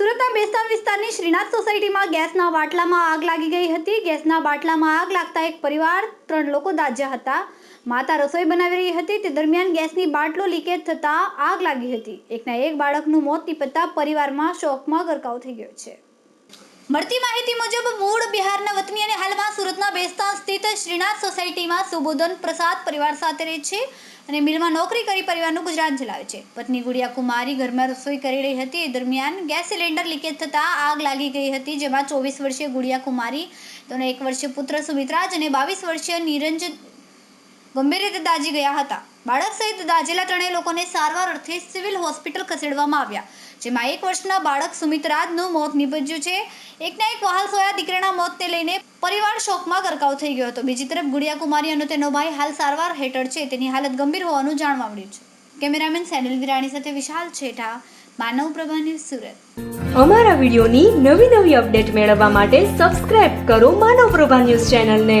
બેસ્તાન વિસ્તારની શ્રીનાથ સોસાયટીમાં ગેસના બાટલામાં આગ લાગી ગઈ હતી. ગેસના બાટલામાં આગ લાગતા એક પરિવાર, ત્રણ લોકો દાજ્યા હતા. માતા રસોઈ બનાવી રહી હતી. તે દરમિયાન ગેસની બાટલો લીકેજ થતાં આગ લાગી હતી. એકના એક બાળકનું મોત નીપજતા પરિવારમાં શોકમાં ગરકાવ થઈ ગયો છે. મળતી માહિતી મુજબ મૂળ બિહારના વતની અને હાલમાં બેસ્તાન સ્થિત શ્રીનાથ સોસાયટીમાં સુબોધન પ્રસાદ પરિવાર સાથે રહે છે અને મિલમાં નોકરી કરી પરિવારનું ગુજરાન ચલાવે છે. પત્ની ગુડિયા કુમારી ઘરમાં રસોઈ કરી રહી હતી. એ દરમિયાન ગેસ સિલિન્ડર લીકેજ થતાં આગ લાગી ગઈ હતી, જેમાં ચોવીસ વર્ષીય ગુડિયા કુમારી તેનો એક વર્ષીય પુત્ર સુમિત્રાજ અને બાવીસ વર્ષીય નિરંજ ગંભીર રીતે દાજી ગયા હતા. બાળક સહિત દાજેલા ત્રણેય લોકોને સારવાર અર્થે સિવિલ હોસ્પિટલ ખસેડવામાં આવ્યા. જેમાં એક વર્ષના બાળક સુમિતરાજનું મોત નીપજ્યું છે. એકના એક વહાલ સોયા દીકરાના મોતને લઈને પરિવાર શોકમાં ગરકાવ થઈ ગયો હતો. બીજી તરફ ગુડિયા કુમારી અને તેનો ભાઈ હાલ સારવાર હેઠળ છે. તેની હાલત ગંભીર હોવાનું જાણવા મળ્યું છે. કેમેરામેન સેનલ વિરાણી સાથે વિશાલ છેઠા, માનવ પ્રભા ન્યૂઝ સુરત. અમારા વિડીયોની નવી નવી અપડેટ મેળવવા માટે સબસ્ક્રાઇબ કરો માનવ પ્રભા ન્યૂઝ ચેનલને.